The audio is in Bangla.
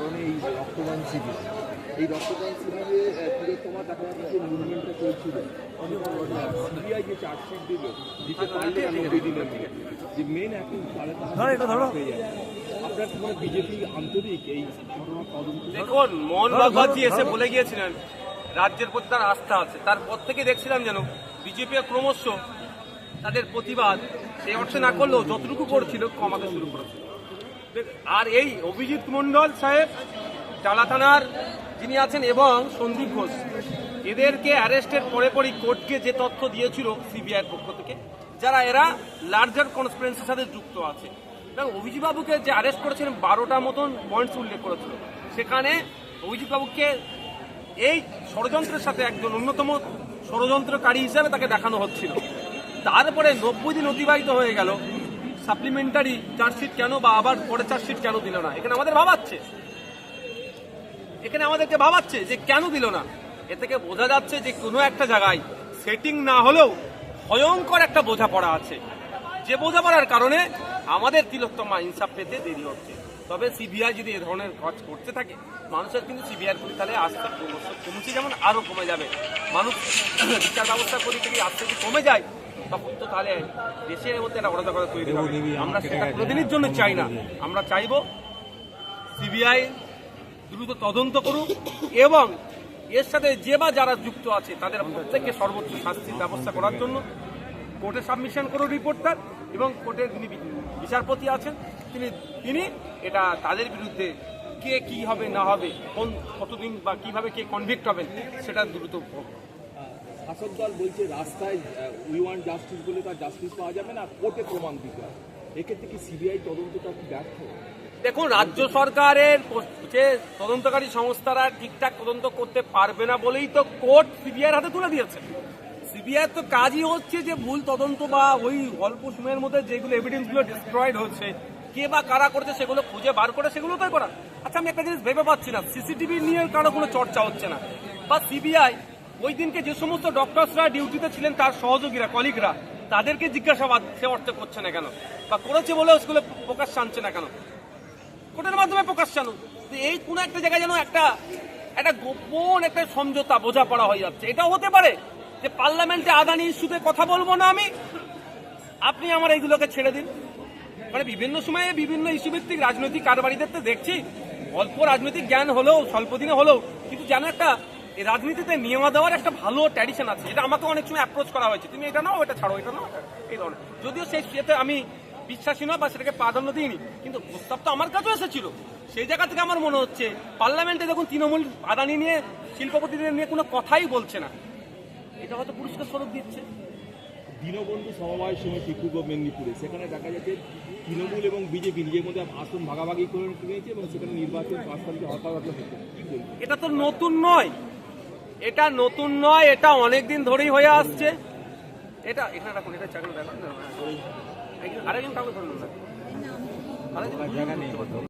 কারণে এই রক্তদান শিবির। এই রক্তদান শিবিরে তিলোত্তমা যাচ্ছে যে মুভমেন্টটা চলছিল। সিবিআই যে চার্জশিট দিল দিতে পারলে নব্বই দিনের। যে মেন এখন তাহলে হয়ে যায় আপনার মানে বিজেপি আন্তরিক এই ঘটনার তদন্ত? দেখুন মোহন ভাগবতজি এসে বলে গিয়েছিলেন রাজ্যের প্রতি তার আস্থা আছে। তারপর থেকে দেখছিলাম যেন বিজেপি ক্রমশ তাদের প্রতিবাদ সেই অর্থে না করলেও যতটুকু করছিল কমাতে শুরু করেছিল। আর এই অভিজিৎ মণ্ডল সাহেব টালা থানার যিনি আছেন, এবং সন্দীপ ঘোষ, এদেরকে অ্যারেস্টের পরে পরই কোর্টকে যে তথ্য দিয়েছিল সিবিআইয়ের পক্ষ থেকে, যারা এরা লার্জার কনসপিরেন্সির সাথে যুক্ত আছে। এবং অভিজিৎ বাবুকে যে অ্যারেস্ট করেছিলেন, বারোটা মতন পয়েন্টস উল্লেখ করেছিল। সেখানে অভিজিৎ বাবুকে এই ষড়যন্ত্রের সাথে একজন অন্যতম ষড়যন্ত্রকারী হিসাবে তাকে দেখানো হচ্ছিল। তারপরে নব্বই দিন অতিবাহিত হয়ে গেল। সাপ্লিমেন্টারি চার্জশিট কেন বা আবার পরে চার্জশিট কেন দিল না? এখানে আমাদের ভাবাচ্ছে। এখানে আমাদেরকে ভাবাচ্ছে যে কেন দিল না? এ থেকে বোঝা যাচ্ছে যে কোনো একটা জায়গায় সেটিং না হলেও ভয়ঙ্কর একটা বোঝাপড়া আছে। যে বোঝাপড়ার কারণে আমাদের তিলোত্তমা ইনসাফ পেতে দেরি হচ্ছে। তবে সিবিআই যদি এ ধরনের কাজ করতে থাকে, মানুষের কিন্তু সিবিআই প্রতি তাহলে আস্থা কমছে যেমন আরও কমে যাবে। মানুষ বিচার ব্যবস্থা করি থেকে আস্থা যদি কমে যায় তখন তো তাহলে দেশের মধ্যে একটা অরাজকতা তৈরি হবে। আমরা সেটা প্রতিদিনের জন্য চাই না। আমরা চাইব সিবিআই দ্রুত তদন্ত করুক এবং এর সাথে যে বা যারা যুক্ত আছে তাদের প্রত্যেককে সর্বোচ্চ শাস্তির ব্যবস্থা করার জন্য কোর্টে সাবমিশন করুন রিপোর্টটা এবং কোর্টের যিনি বিচারপতি আছেন তিনি তিনি এটা তাদের বিরুদ্ধে কে কি হবে না হবে কোন কতদিন বা কীভাবে কে কনভিক্ট হবেন সেটা দ্রুত। শাসক দল বলছে, রাস্তায় উই ওয়ান্ট জাস্টিস বলে তার জাস্টিস পাওয়া যাবে না, কোর্টে প্রমাণ দিতে হবে। এক্ষেত্রে কি সিবিআই তদন্তটা কি ব্যর্থ? দেখুন, রাজ্য সরকারের যে তদন্তকারী সংস্থারা ঠিকঠাক তদন্ত করতে পারবে না বলেই তো কোর্ট সিবিআইয়ের হাতে তুলে দিয়েছে। সিবিআই তো কাজই হচ্ছে যে ভুল তদন্ত বা ওই অল্প সময়ের মধ্যে যেগুলো এভিডেন্সগুলো ডিস্ট্রয়েড হচ্ছে, কে বা কারা করছে সেগুলো খুঁজে বার করে সেগুলো তাই করা আচ্ছা আমি একটা জিনিস ভেবে পাচ্ছি না। সিসিটিভি নিয়ে কারও কোনো চর্চা হচ্ছে না। বা সিবিআই ওই দিনকে যে সমস্ত ডক্টরসরা ডিউটিতে ছিলেন, তার সহযোগীরা কলিগরা তাদেরকে জিজ্ঞাসাবাদ সে অর্থে করছে না কেন? বা করেছে বলেও স্কুলে প্রকাশ আনছে না কেন? কোর্টের মাধ্যমে প্রকাশ তো এই কোন একটা জায়গায় যেন একটা একটা গোপন একটা সমঝোতা বোঝাপড়া হয়ে যাচ্ছে। এটাও হতে পারে যে পার্লামেন্টে আদানি ইস্যুতে কথা বলব না আমি। আপনি আমার এইগুলোকে ছেড়ে দিন। মানে বিভিন্ন সময়ে বিভিন্ন ইস্যুভিত্তিক রাজনৈতিক কারবারিদের তো দেখছি। অল্প রাজনৈতিক জ্ঞান হলেও, স্বল্প দিনে হলেও, কিন্তু যেন একটা রাজনীতিতে নিয়মা দেওয়ার একটা ভালো ট্র্যাডিশন আছে। এটা আমাকে অনেক সময় অ্যাপ্রোচ করা হয়েছে। তুমি এটা নাও এটা ছাড়ো এটা নাও এই ধরনের। যদিও সেই সেতে আমি বিশ্বাসী নয় বা সেটাকে প্রাধান্য দিইনি কিন্তু প্রস্তাব তো আমার কাছেও এসেছিল। সেই জায়গা থেকে আমার মনে হচ্ছে পার্লামেন্টে দেখুন তৃণমূল আদানি নিয়ে শিল্পপতিদের নিয়ে কোনো কথাই বলছে না। এটা হয়তো পুরস্কার স্বরূপ দিচ্ছে। দীনবন্ধু সমবায় সমিতি পূর্ব মেদিনীপুরে। সেখানে দেখা যাচ্ছে তৃণমূল এবং বিজেপি নিজের মধ্যে আসন ভাগাভাগি করে নিয়েছে এবং সেখানে নির্বাচন পাঁচ তারিখে হরতাল এটা তো নতুন নয়। এটা নতুন নয়, এটা অনেক দিন ধরেই হয়ে আসছে। এটা, এখানে রাখুন, এটা চাকরি রাখুন আরেকজন কাউকে ধরুন